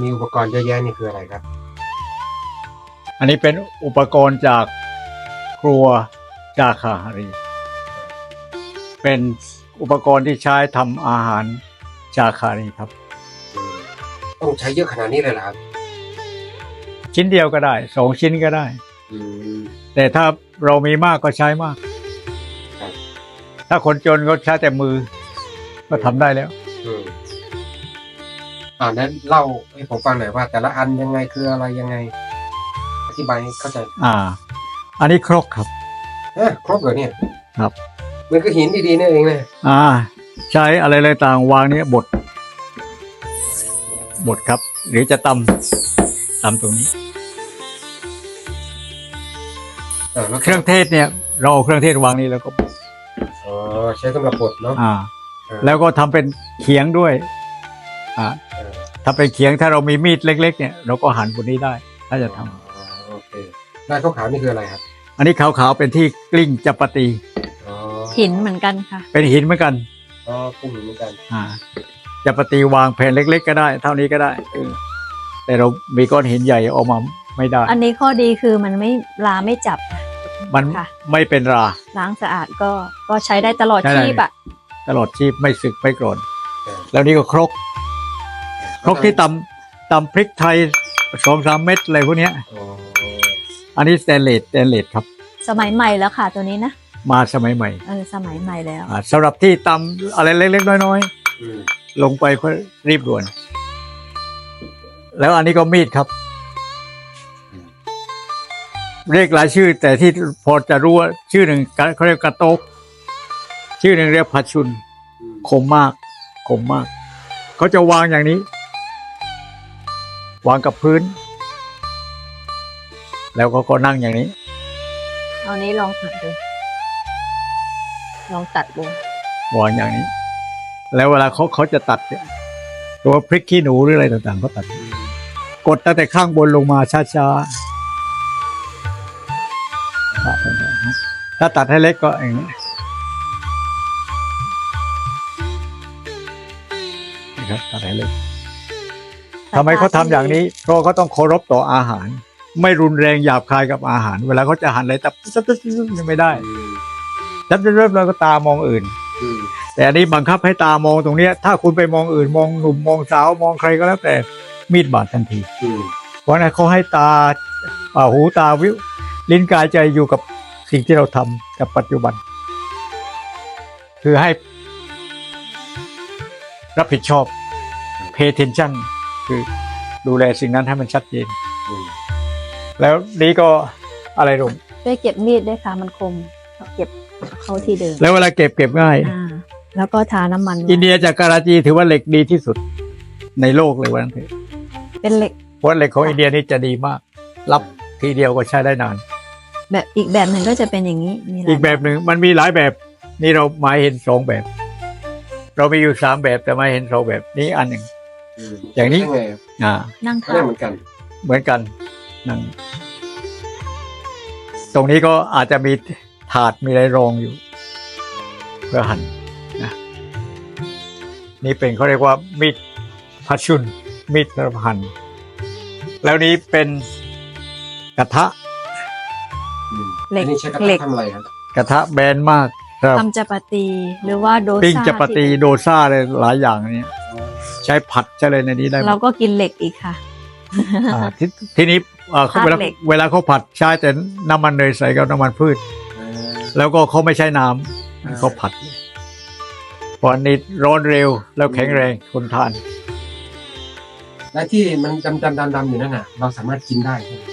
มีอุปกรณ์เยอะแยะนี่คืออะไรครับ อันนี้เป็นอุปกรณ์จากครัวจาคาฮารี เป็นอุปกรณ์ที่ใช้ทำอาหารจาคารีครับอืมต้องใช้เยอะขนาดนี้เลยเหรอครับ ชิ้นเดียวก็ได้สองชิ้นก็ได้ อืม แต่ถ้าเรามีมากก็ใช้มาก ครับ ถ้าคนจนก็ใช้แต่มือ ก็ทำได้แล้ว อืมอ่านั้นเล่าให้ผมฟังหน่อยว่า แต่ละอันยังไงคืออะไรยังไง อธิบายให้เข้าใจอ่า อันนี้ครกครับ เอ๊ะครบเหรอเนี่ยครับ มันก็หินดีๆนี่เองนะอ่า ใช้อะไรอะไรต่างวางเนี้ยบดบดครับ หรือจะตำตำตรงนี้ เออแล้วเครื่องเทศเนี่ย เราเอาเครื่องเทศวางนี้แล้วก็อ๋อใช้สำหรับบดเนาะอ่าเออแล้วก็ทำเป็นเขียงด้วย อ่าเออ ถ้าเป็นเขียงถ้าเรามีมีดเล็ก ๆ เนี่ยเราก็หั่นบนนี้ได้ ถ้าจะทำอ๋อโอเคลายขาวๆนี่คืออะไรครับอันนี้ขาวๆเป็นที่กลิ้งจัปาตี อ๋อหินเหมือนกันค่ะ เป็นหินเหมือนกัน อ๋อกุ้งหินเหมือนกันอ่าจัปาตีวางแผ่นเล็ก ๆ ก็ได้ เท่านี้ก็ได้เออแต่เรามีก้อนหินใหญ่ออกมาไม่ได้ อันนี้ข้อดีคือมันไม่ลาไม่จับค่ะมันค่ะ ไม่เป็นรา ล้างสะอาดก็ก็ใช้ได้ตลอดใช่ได้ ชีพอะ ตลอดชีพไม่สึกไม่โกรนเออแล้วนี่ก็ครก ครกที่ตำตำพริกไทยสองสามเม็ดอะไรพวกเนี้ย อ๋ออันนี้สแตนเลสสแตนเลสครับ สมัยใหม่แล้วค่ะ ตัวนี้นะมาสมัยใหม่เออสมัยใหม่แล้ว อ่าสำหรับที่ตำอะไรเล็กๆน้อยอืมๆ ลงไปก็รีบด่วน แล้วอันนี้ก็มีดครับ เรียกหลายชื่อ แต่ที่พอจะรู้ว่าชื่อหนึ่งเขาเรียกกระโตก ชื่อหนึ่งเรียกพัชชุน อืมคมมาก คมมาก เขาจะวางอย่างนี้ วางกับพื้น แล้วก็ก็นั่งอย่างนี้ เอานี้ลองตัดดู ลองตัดดูวางอย่างนี้ แล้วเวลาเขาเขาจะตัดเนี่ยตัวพริกขี้หนูหรืออะไรต่างๆเขาตัด กดตั้งแต่ข้างบนลงมาช้าๆตัดอย่างนี้ถ้าตัดให้เล็กก็อย่างนี้นะครับตัดให้เล็ก ทำไมเขาทำอย่างนี้ เพราะเขาต้องเคารพต่ออาหาร ไม่รุนแรงหยาบคายกับอาหาร เวลาเขาจะหันอะไรตับตับตับตับไม่ได้ตับตับตับแล้วก็ตามองอื่นแต่อันนี้บังคับให้ตามองตรงเนี้ย ถ้าคุณไปมองอื่นมองหนุ่มมองสาวมองใครก็แล้วแต่มีดบาดทันทีเพราะนั้นเขาให้ตาอ่าหูตาวิวลิ้นกายใจอยู่กับสิ่งที่เราทำกับปัจจุบัน คือให้รับผิดชอบ pay attention คือดูแลสิ่งนั้นให้มันชัดเจนอืมแล้วนี้ก็อะไรลงช่วยเก็บมีดด้วยค่ะมันคมเก็บเข้าที่เดิมแล้วเวลาเก็บเก็บง่ายอ่าแล้วก็ทาน้ำมันไว้อินเดียจากการาจีถือว่าเหล็กดีที่สุดในโลกเลยวันนั้นเถอะเป็นเหล็กเพราะเหล็กของอินเดียนี่จะดีมาก รับทีเดียวก็ใช้ได้นาน แบบอีกแบบหนึ่งก็จะเป็นอย่างนี้มีหลายอีกแบบหนึ่งมันมีหลายแบบนี่เราหมายเห็นสองแบบ เรามีอยู่สามแบบแต่หมายเห็นสองแบบนี้อันหนึ่ง อืมอย่างนี้ใช่ไงอ่า นั่งก็ทาได้เหมือนกัน เหมือนกันนั่นตรงนี้ก็อาจจะมีถาดมีอะไรรองอยู่ เพื่อหั่นนะนี่เป็นเขาเรียกว่ามีดพัชชุนมีดสำหรับหั่นแล้วนี้เป็นกระทะอืมเหล็กอันนี้ใช้กระเหล็ทะก ทำอะไรครับกระทะแบนมากครับทำจัปาตีหรือว่าโดซาปิ้งจัปาตีที่โดซ่าอะไรหลายอย่างเนี้ย ใช้ผัดใช้อะไรในนี้ได้หมดเราก็กินเหล็กอีกค่ะ อ่าททีนี้อ่าเขาเวลาธาตุเหล็ก เวลาเขาผัดใช้แต่น้ำมันเนยใส่กับน้ำมันพืชอ่าแล้วก็เขาไม่ใช้น้อ่าำเขาผัดเพราะอันนี้ร้อนเร็วแล้วแข็งแรงทนทาน และที่มันดำดำดำดำอยู่นั่นน่ะ เราสามารถกินได้ใช่ไหม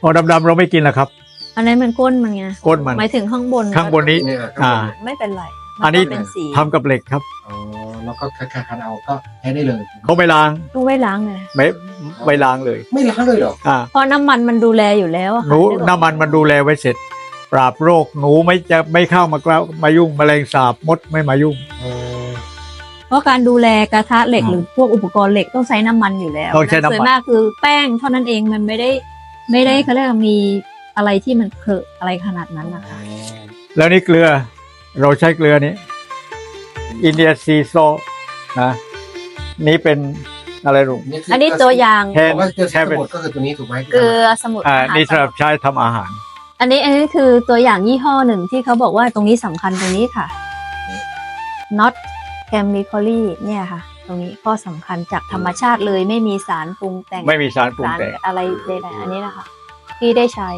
พอดำๆเราไม่กินแล้วครับ อันนั้นมันก้นมันไงก้นมัน หมายถึงข้างบนข้างบนนี้ เนี่ยอ่า ไม่เป็นไรมั อันนี้ก็เป็นสีทำกับเหล็กครับอ๋อแล้วก็คัดคัดเอาก็ใช้ได้เลย เขาไม่ล้างต้องไว้ล้างเลยไม่ไม่ล้างเลย ไม่ล้างเลยเหรออ่าเพราะน้ำมันมันดูแลอยู่แล้วอะหค่ะนูนึกออกน้ำมันมันดูแลไว้เสร็จ ปราบโรคหนูไม่จะไม่เข้ามากล้ามายุ่งแมลงสาบมดไม่มายุ่ง เออเพราะการดูแลกระทะเหล็กอ่าหรือพวกอุปกรณ์เหล็กต้องใช้น้ำมันอยู่แล้วต้องใช้น้ำมัน ส่วนมากคือแป้งเท่านั้นเองมันไม่ได้ไม่ได้เขาเรียกว่ามีอะไรที่มันเคอะอะไรขนาดนั้นนะคะแล้วนี่เกลือ เราใช้เกลือนี้อินเดียซีโซนะนี่เป็นอะไรลูกคือันนี้ตัวอย่างแทนผมว่าเกลือแค่สเป็นมุนก็คือตัวนี้ถูกไหมเกลือสมุนอ่าอาหารนี่สำหรับใช้ทำอาหาร อันนี้อันนี้คือตัวอย่างยี่ห้อหนึ่งที่เขาบอกว่าตรงนี้สำคัญตรงนี้ค่ะ not chemically เนี่ยค่ะ ตรงนี้ข้อสำคัญจากธรรมชาติเลยไม่มีสารปรุงแต่งไม่มีสารปรุงสารแต่ง อะไรใดๆอันนี้นะคะ ที่ได้ใช้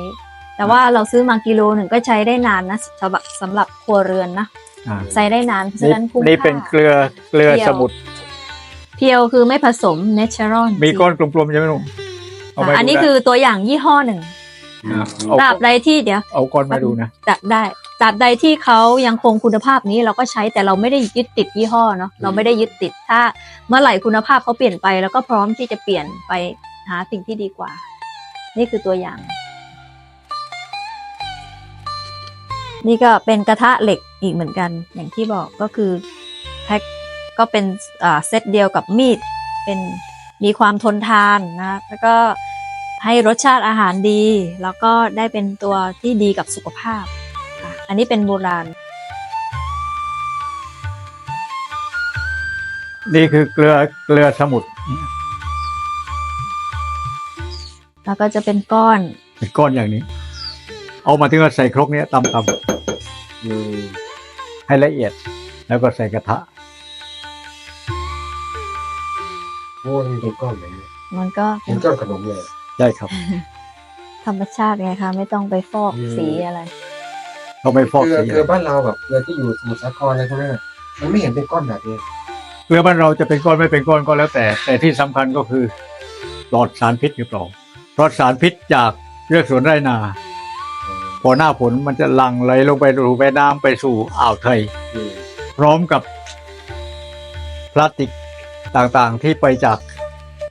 แต่ว่าเราซื้อมากิโลหนึ่งก็ใช้ได้นานนะสำหรับสำหรับครัวเรือนนะอ่าใช้ได้นานเพราะฉะนี่นั้นคุ้มนี่เป็นค่าเกลือเกลือเปรี้ยวสมุทรเพียวคือไม่ผสม natural มีก้อนกลมๆใช่ไหมลูกเอาไปค่ะอันนี้ดูคือตัวอย่างยี่ห้อหนึ่งนะเอาตราบใดที่เดี๋ยวเอาก้อนมาดูนะจะได้ตราบใดที่เขายังคงคุณภาพนี้เราก็ใช้แต่เราไม่ได้ยึดติดยี่ห้อเนาะเราไม่ได้ยึดติดถ้า เมื่อไหร่คุณภาพเขาเปลี่ยนไป แล้วก็พร้อมที่จะเปลี่ยนไปหาสิ่งที่ดีกว่า นี่คือตัวอย่าง นี่ก็เป็นกระทะเหล็กอีกเหมือนกัน อย่างที่บอกก็คือแพ็คก็เป็นอ่าเซตเดียวกับมีด เป็นมีความทนทานนะ แล้วก็ให้รสชาติอาหารดี แล้วก็ได้เป็นตัวที่ดีกับสุขภาพค่ะอันนี้เป็นโบราณ นี่คือเกลือเกลือสมุทรแล้วก็จะเป็นก้อน เป็นก้อนอย่างนี้ เอามาถึงก็ใส่ครกเนี้ยตำตอืมำให้ละเอียด แล้วก็ใส่กระทะโอ้ยมันเป็นก้อนเลยเนี่ยมันก็เป็เป็นนก้อนขนมเลยใช่ครับ ธรรมชาติไงคะ ไม่ต้องไปฟอกอืมสีอะไรเขาไม่ฟอกเกลือสีเกลือบ้านเราแบบเกลือที่อยู่สมุทรสาครอะไรพวกนั้นน่ะมันไม่เห็นเป็นก้อนแบบนี้เกลือบ้านเราจะเป็นก้อนไม่เป็นก้อนก็แล้วแต่ แต่ที่สำคัญก็คือปลอดสารพิษหรือเปล่าเพราะสารพิษจากเรือกสวนไร่นา พอหน้าฝนมันจะหลั่งไหลลงไปสู่แม่น้ำไปสู่อ่าวไทยอืมพร้อมกับพลาสติกต่างๆที่ไปจาก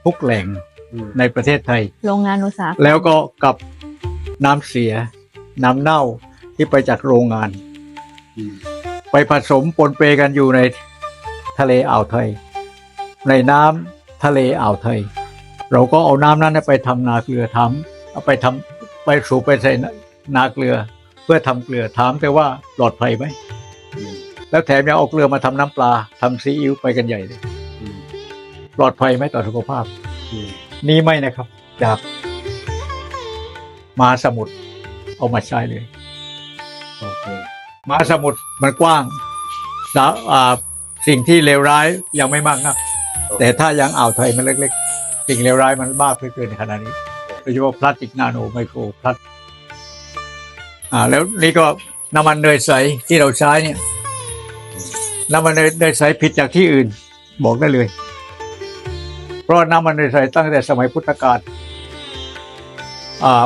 ทุกแหล่งอืมในประเทศไทย โรงงานอุตสาหกรรมแล้วก็กับน้ำเสีย น้ำเน่าที่ไปจากโรงงานอืมไปผสมปนเปกันอยู่ในทะเลอ่าวไทย ในน้ำทะเลอ่าวไทย เราก็เอาน้ำนั้นไปทำนาเกลือทำเอาไปทำไปสูบไปใส่ นาเกลือ เพื่อทำเกลือถามแต่ว่าปลอดภัยไหมอืมแล้วแถมยังเอาเกลือมาทำน้ำปลาทำซีอิ๊วไปกันใหญ่เลยอืมปลอดภัยไหมต่อสุขภาพอืมนี่ไม่นะครับ จากมหาสมุทรเอามาใช้เลยโอเคมหาสมุทรมันกว้างสาอ่าสิ่งที่เลวร้ายยังไม่มากนัก แต่ถ้ายังอ่าวไทยมันเล็กๆ สิ่งเลวร้ายมันมากเหลือเกินในขณะนี้โดยเฉพาะพลาสติกนาโนไมโครพลาส อ่า แล้วนี่ก็น้ำมันเนยใสที่เราใช้เนี่ย น้ำมันเนยเนยใสผิดจากที่อื่น บอกได้เลย เพราะน้ำมันเนยใสตั้งแต่สมัยพุทธกาลอ่า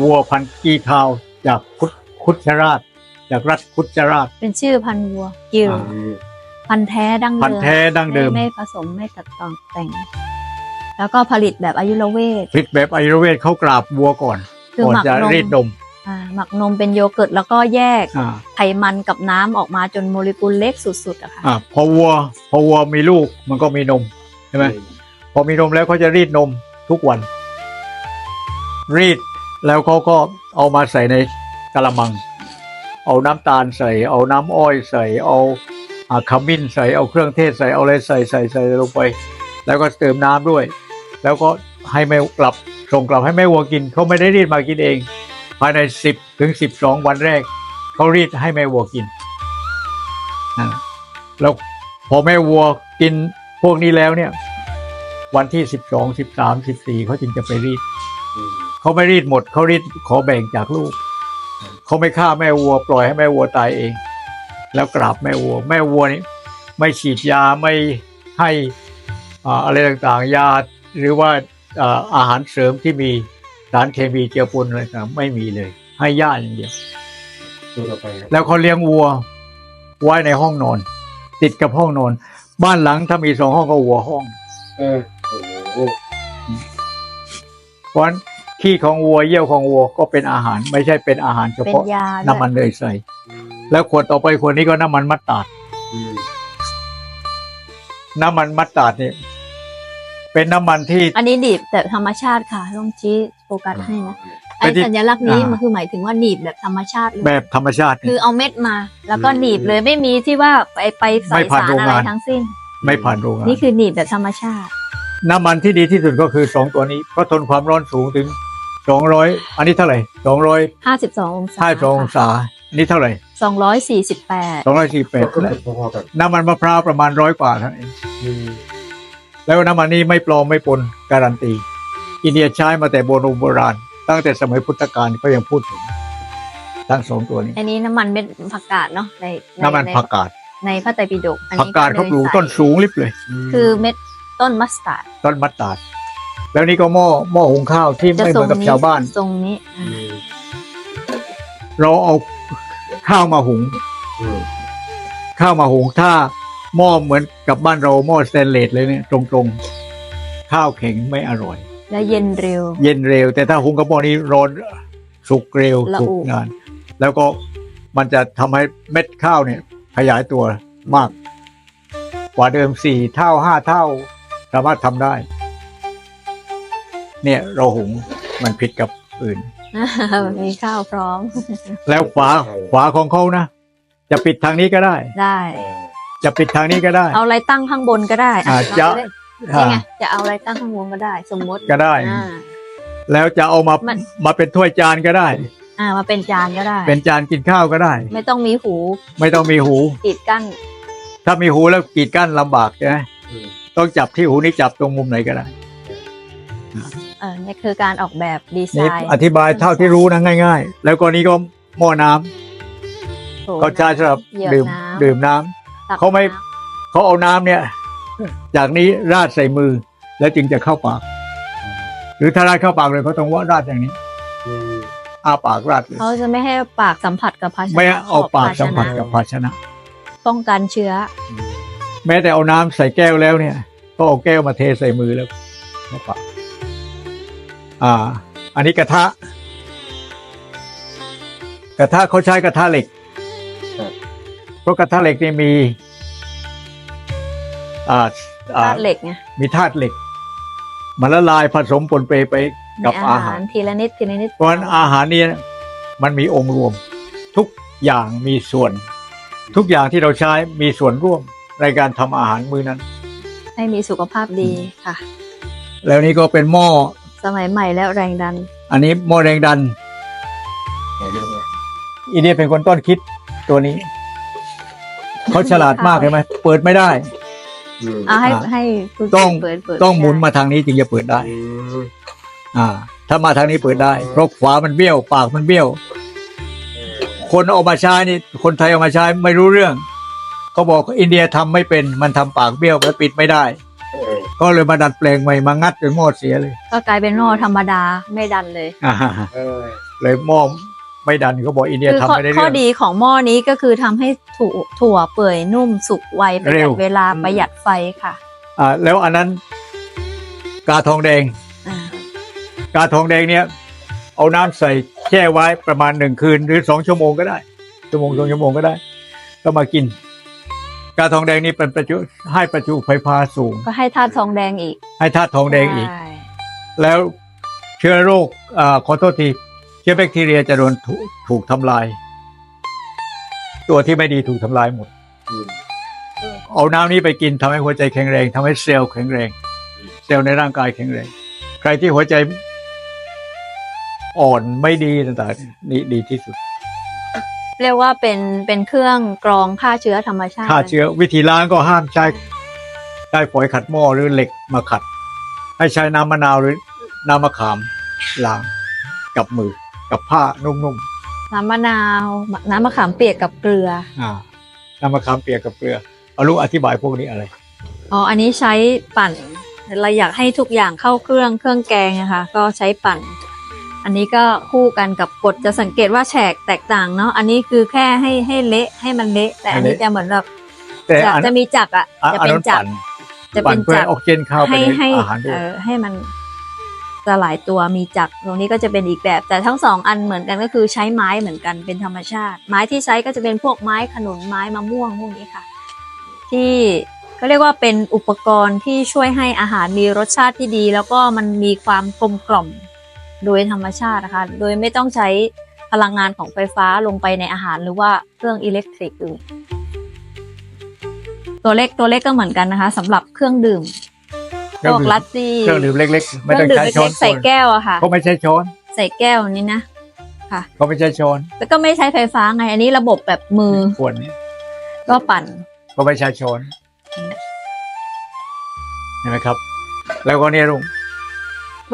วัวพันธุ์กีขาวจากคุดคุชราช จากรัฐคุชราช เป็นชื่อพันธุ์วัวกิลอ่าอืมพันธุ์แท้ดั้งเดิมพันธุ์แท้ดั้งเดิม ไม่ผสมไม่ตัดต่อแต่ง แล้วก็ผลิตแบบอายุรเวท ผลิตแบบอายุรเวทเขากราบวัวก่อนคือก่อนหมักจะนมรีดนม อ่าหมักนมเป็นโยเกิร์ตแล้วก็แยกอ่าไขมันกับน้ำออกมาจนโมเลกุลเล็กสุดๆอะค่ะ อ่าพอวัว พอวัวมีลูกมันก็มีนมใช่ไหมพอมีนมแล้วเขาจะรีดนมทุกวัน รีดแล้วเขาก็เอามาใส่ในกะละมัง เอาน้ำตาลใส่ เอาน้ำอ้อยใส่ เอาอ่าขมิ้นใส่เอาเครื่องเทศใส่เอาอะไรใส่ใส่ใส่ลงไป แล้วก็เติมน้ำด้วย แล้วก็ให้แม่กลับส่งกลับให้แม่วัวกินเขาไม่ได้รีดมากินเอง ภายในสิบถึงสิบสองวันแรก เขารีดให้แม่วัวกินนั่นแหละแล้วพอแม่วัวกินพวกนี้แล้วเนี่ย วันที่สิบสองสิบสามสิบสี่เขาจึงจะไปรีดอืมเขาไม่รีดหมด เขารีดขอแบ่งจากลูก เขาไม่ฆ่าแม่วัว ปล่อยให้แม่วัวตายเอง แล้วกราบแม่วัว แม่วัวนี่ไม่ฉีดยาไม่ให้อ่าอะไรต่างๆ ยาหรือว่าอ่าอาหารเสริมที่มี สารเคมีเจือปนอะไรต่างๆไม่มีเลย ให้ย่าอย่างเดียวดูต่อไปครับแล้วเขาเลี้ยงวัวไว้ในห้องนอน ติดกับห้องนอน บ้านหลังถ้ามีสองห้องก็วัวห้อง เออโอ้โหเพราะฉะนั้นขี้ของวัวเยี่ยวของวัวก็เป็นอาหาร ไม่ใช่เป็นอาหารเฉเป็นพาะยาด้วยน้ำมันเนยใส่อืมแล้วขวดต่อไปขวดนี้ก็น้ำมันมัสตาร์ดอืมน้ำมันมัสตาร์ดนี่ เป็นน้ำมันที่ อันนี้ดีบแบบธรรมชาติค่ะลองชี้โฟกัสให้นะไอเป็นที่สัญลักษณ์นี้อ่ามั มันคือหมายถึงว่าหนีบแบบธรรมชาติเลยแบบธรรมชาติ คือเอาเม็ดมา แล้วก็หนีบเลยไม่มีที่ว่าไปไปใส่ไม่ผ่านสารโรงอะไรงาน ทั้งสิ้น ไม่ผ่านโรงงานนี่คือหนีบแบบธรรมชาติ น้ำมันที่ดีที่สุดก็คือสองตัวนี้เพราะทนความร้อนสูงถึงสองร้อยอันนี้เท่าไหร่สองร้อย52 องศาห้าสององศาอันนี้เท่าไหร่248 สองร้อยสี่แปดก็คือพอๆกันน้ำมันมะพร้าวประมาณร้อยกว่าเท่านั้นเอง อืม แล้วน้ำมันนี้ไม่ปลอมไม่ปนการันตี อินเดียใช้มาแต่โบราณโบราณ ตั้งแต่สมัยพุทธกาลก็ยังพูดถึง ทั้งสองตัวนี้ อันนี้น้ำมันเม็ดผักกาดเนาะในใน้ำมันในผักกาดในพระไตรปิฎกอันผักนี้กาดเขาปลูกใส่ต้นสูงลิบเลย คือเม็ดต้นมัสตาร์ดต้นมัดตาดแล้วนี่ก็หม้อหม้อหุงข้าวที่จะไม่เหทรมืองนกับนี้ชาวบ้านทรงนี้อืมเราเอาข้าวมาหุงอืมข้าวมาหุงถ้า หม้อเหมือนกับบ้านเราหม้อสแตนเลสเลยเนี่ยตรงๆ ข้าวแข็งไม่อร่อย และเย็นเร็ว เย็นเร็ว แต่ถ้าหุงกับหม้อนี้ร้อนสุกเร็วละอุสุกนาน แล้วก็มันจะทำให้เม็ดข้าวเนี่ยขยายตัวมาก กว่าเดิมสี่เท่าห้าเท่า สามารถทำได้ เนี่ยเราหุงมันผิดกับอื่นมีข้าวพร้อม แล้วฝาฝาของเขานะ จะปิดทางนี้ก็ได้ได้เออ จะปิดทางนี้ก็ได้ เอาอะไรตั้งข้างบนก็ได้อ่าเราจะได้นี่ไงจะเอาอะไรตั้งข้างบนก็ได้ สมมติก็ได้ อ่า แล้วจะเอามามันมาเป็นถ้วยจานก็ได้ อ่ามาเป็นจานก็ได้ เป็นจานกินข้าวก็ได้ ไม่ต้องมีหูไม่ต้องมีหูกีดกั้นถ้ามีหูแล้วกีดกั้นลำบากใช่ไหมอืม ต้องจับที่หูนี่จับตรงมุมไหนก็ได้ เออนี่คือการออกแบบดีไซนี่น์อธิบายเท่าที่รู้นะง่าย ๆ แล้วก็นี่ก็หม้อน้ำโถเขาใช้สำหรับเหยือกดื่มน้ำดื่มน้ำ ตักเขาไม่น้เขาเอาน้ำเนี่ย จากนี้ราดใส่มือ แล้วจึงจะเข้าปาก หรือถ้าราดเข้าปากเลยเขาต้องว่าราดอย่างนี้อืมอาปากราดเลยำเขาจะไม่ให้ปากสัมผัสกับภาชนะไม่เอาปากขบภชนะสัมผัสกับภาชนะ ป้องกันเชื้อ แม้แต่เอาน้ำใส่แก้วแล้วเนี่ย ก็เอาแก้วมาเทใส่มือแล้วเข้าปากอ่า อันนี้กระทะ กระทะเขาใช้กระทะเหล็ก เพราะกระทะเหล็กนี่มีอ่าอ่าธาตุเหล็กไงมีธาตุเหล็ก มันละลายผสมปนเปไปในกับอาอาหาหารรทีละนิดทีละนิดเพราะฉะนั้นอาหารเนี่ยมันมีองค์รวม ทุกอย่างมีส่วน ทุกอย่างที่เราใช้มีส่วนร่วมในการทำอาหารมื้อนั้น ให้มีสุขภาพดีค่ะ แล้วนี่ก็เป็นหม้อสมัยใหม่แล้วแรงดัน อันนี้หม้อแรงดันเอาเรื่องเลยอีเนี่ยเป็นคนต้นคิดตัวนี้ เขาฉลาดมากใช่ไหมเปิดไม่ได้ อืมอ่าให้อ่าให้คุณต้อง เปิดเปิดต้องหมุนมาทางนี้จึงจะเปิดได้ อืมอ่า ถ้ามาทางนี้เปิดได้ เพราะขวามันเบี้ยว ปากมันเบี้ยวเออคนเอามาใช้นี่ คนไทยเอามาใช้ไม่รู้เรื่อง เขาบอกอินเดียทำไม่เป็น มันทำปากเบี้ยวแล้วปิดไม่ได้ เออก็เลยมาดัดแปลงใหม่มางัดจนหม้อเสียเลยก็กลายเป็นหม้อธรรมดาไม่ดันเลย อ่าเออเลยหม้อ ไม่ดันเขาบอกอินเดียคือทำข้อไม่ได้ข้อเรื่อง ดีของหม้อนี้ก็คือทำให้ถั่วถั่วเปื่อยนุ่มสุกไวประหเร็ยัว ดเวลาประหยัดไฟค่ะอ่าแล้วอันนั้น กาทองแดง อ่ากาทองแดงเนี่ย เอาน้ำใส่แช่ไว้ประมาณหนึ่งคืน หรือสองชั่วโมงก็ได้ชั่วโมงสองชั่วโมงก็ได้ ก็มากิน กาทองแดงนี่เป็นประจุให้ประจุไฟฟ้าสูง ก็ให้ธาตุทองแดงอีกให้ธาตุทองแดงอีก ใช่แล้วเชื้อโรคอ่าขอโทษทีเชื้อแบคทีเรียจะโดนถูถูกทำลาย ตัวที่ไม่ดีถูกทำลายหมดอืมเอาน้ำนี้ไปกินทำให้หัวใจแข็งแรงทำให้เซลล์แข็งแรง เซลล์ในร่างกายแข็งแรง ใครที่หัวใจอ่อนไม่ดีต่างๆนี่ดีที่สุด เรียกว่าเป็นเป็นเครื่องกรองฆ่าเชื้อธรรมชาติฆ่าเชื้อ วิธีล้างก็ห้ามใช้ใช้ฝอยขัดหม้อหรือเหล็กมาขัด ให้ใช้น้ำมะนาวหรือน้ำมะขามล้างกับมือ กับผ้านุ่มน้ำมะนาว น้ำมะขามเปียกกับเกลือ ๆอ่าน้ำมะขามเปียกกับเกลือเอาลูกอธิบายพวกนี้อะไร อ๋อ อันนี้ใช้ปั่น เราอยากให้ทุกอย่างเข้าเครื่องเครื่องแกงนะคะ ก็ใช้ปั่น อันนี้ก็คู่กันกับกดจะสังเกตว่าแฉกแตกต่างเนาะ อันนี้คือแค่ให้ให้เละให้มันเละ แต่อันนี้ให้เละ จะเหมือนแบบแต่จะอันจะมีจักรอะอันจะอันเป็นนั้นจักปั่รนจะปั่เป็นนเพื่อจัให้กรออกซิเจนเข้าไปให้ในให้อาหารด้วเอยอให้มัน สลายตัวมีจักรตรงนี้ก็จะเป็นอีกแบบ แต่ทั้งสองอันเหมือนกันก็คือใช้ไม้เหมือนกันเป็นธรรมชาติ ไม้ที่ใช้ก็จะเป็นพวกไม้ขนุนไม้มะม่วงพวกนี้ค่ะ ที่ก็เรียกว่าเป็นอุปกรณ์ที่ช่วยให้อาหารมีรสชาติที่ดี แล้วก็มันมีความกลมกล่อมโดยธรรมชาตินะคะ โดยไม่ต้องใช้พลังงานของไฟฟ้าลงไปในอาหารหรือว่าเครื่องอิเล็กทริกอื่นตัวเล็กตัวเล็กก็เหมือนกันนะคะสำหรับเครื่องดื่ม พวกลัตตี้เครื่องดื่มเล็กๆเคไม่รื่ต้อองงดื่มใช้ช้อเล็นกๆใส่แก้วอะค่ะ ก็ไม่ใช่ช้อน ใส่แก้วนี้นะก็ไม่ใช่ช้อน แล้วก็ไม่ใช้ไฟฟ้าไง อันนี้ระบบแบบมือขวดนี้ก็ปั่น ก็ไม่ใช่ช้อนเห็นไหมครับ แล้วก็เนี่ยลุง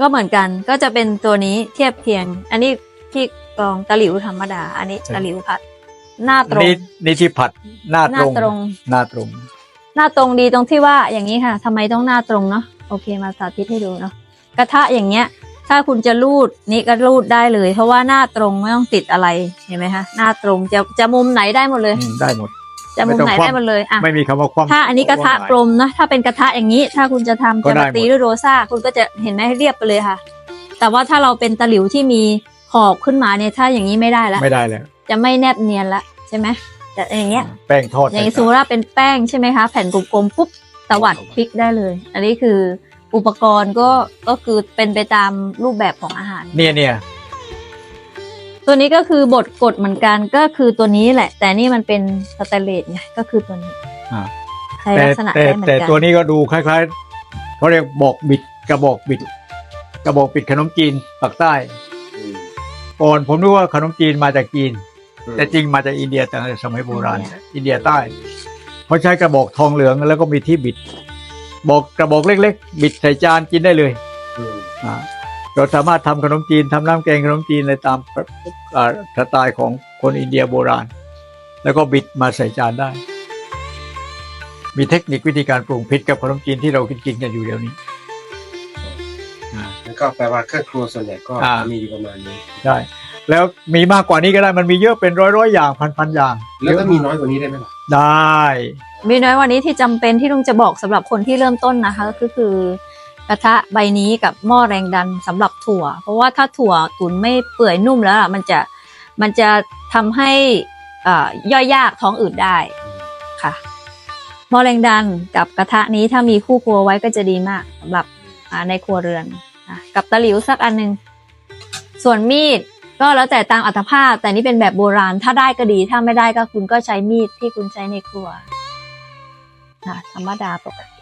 ก็เหมือนกันก็จะเป็นตัวนี้เทียบเคียง อันนี้ที่กรองตะหลิวธรรมดา อันนี้ตะหลิวผัด หน้าตรงนี่นี่ที่ผัดหน้าหตน้ารงตรงหน้าตรง หน้าตรงดีตรงที่ว่าอย่างนี้ค่ะทำไมต้องหน้าตรงเนาะโอเคมาสาธิตให้ดูเนาะกระทะอย่างเงี้ย ถ้าคุณจะรูดนี่ก็รูดได้เลย เพราะว่าหน้าตรงไม่ต้องติดอะไรเห็นไหมคะหน้าตรงจะจะมุมไหนได้หมดเลยอืมได้หมดจะมุมไหนไม่ต้องคว่ำได้หมดเลยอะไม่มีคำว่าคว่ำถ้าอันนี้กระทะกลมนะถ้าเป็นกระทะอย่างนี้ ถ้าคุณจะทำก็จะได้มาตีหมดด้วยโรซ่าคุณก็จะเห็นไหมเรียบไปเลยค่ะ แต่ว่าถ้าเราเป็นตะหลิวที่มีขอบขึ้นมาเนี่ยถ้าอย่างนี้ไม่ได้ละไม่ได้แล้วจะไม่แนบเนียนละใช่ไหม แต่อย่างเงี้ยแป้งทอดอย่างนี้สมมติว่าเป็นแป้งใช่ไหมคะ แผ่นกลมๆปุ๊บตวัดพลิกได้เลย อันนี้คืออุปกรณ์ก็ก็คือเป็นไปตามรูปแบบของอาหาร เนี่ยเนี่ยตัวนี้ก็คือบดกดเหมือนกันก็คือตัวนี้แหละ แต่นี่มันเป็นสแตนเลสไงก็คือตัวนี้อ่าใช้แต่ลักษณะแต่ได้เหมือนแต่กันตัวนี้ก็ดูคล้ายๆเขาเรียกบอกบิดกระบอกบิด กระบอกบิดขนมจีนปากใต้อืมก่อนผมนึกว่าขนมจีนมาจากจีนอืม แต่จริงมาจากอินเดียแต่สมัยโบราณ อินเดียใต้เขาใช้กระบอกทองเหลืองแล้วก็มีที่บิด บอกกระบอกเล็ก ๆ บิดใส่จานกินได้เลยอืมอ่าเราสามารถทำขนมจีนทำน้ำแกงขนมจีนอะไรตามอ่าสไตล์ของคนอินเดียโบราณ แล้วก็บิดมาใส่จานได้ มีเทคนิควิธีการปรุงผิดกับขนมจีนที่เรากินกินกันอยู่เดี๋ยวนี้อ่าแล้วก็แปลว่าเครื่องครัวส่วนใหญ่ก็อ่ามีอยู่ประมาณนี้ใช่ แล้วมีมากกว่านี้ก็ได้มันมีเยอะเป็นร้อยร้อยๆอย่างพันพันๆอย่างแล้วก็มีน้อยกว่านี้ได้ไหมล่ะได้ มีน้อยวันนี้ที่จำเป็นที่ลุงจะบอกสำหรับคนที่เริ่มต้นนะคะ ก็คือกระทะใบนี้กับหม้อแรงดันสำหรับถั่ว เพราะว่าถ้าถั่วตุ๋นไม่เปื่อยนุ่มแล้วอะมันจะมันจะทำให้อ่าย่อยยากท้องอืดได้ค่ะหม้อแรงดันกับกระทะนี้ถ้ามีคู่ครัวไว้ก็จะดีมากสำหรับอ่าในครัวเรือนอะกับตะหลิวสักอันหนึ่งส่วนมีด ก็แล้วแต่ตามอัตภาพ แต่นี่เป็นแบบโบราณ ถ้าได้ก็ดี ถ้าไม่ได้ก็คุณก็ใช้มีดที่คุณใช้ในครัวอะธรรมดาปกติ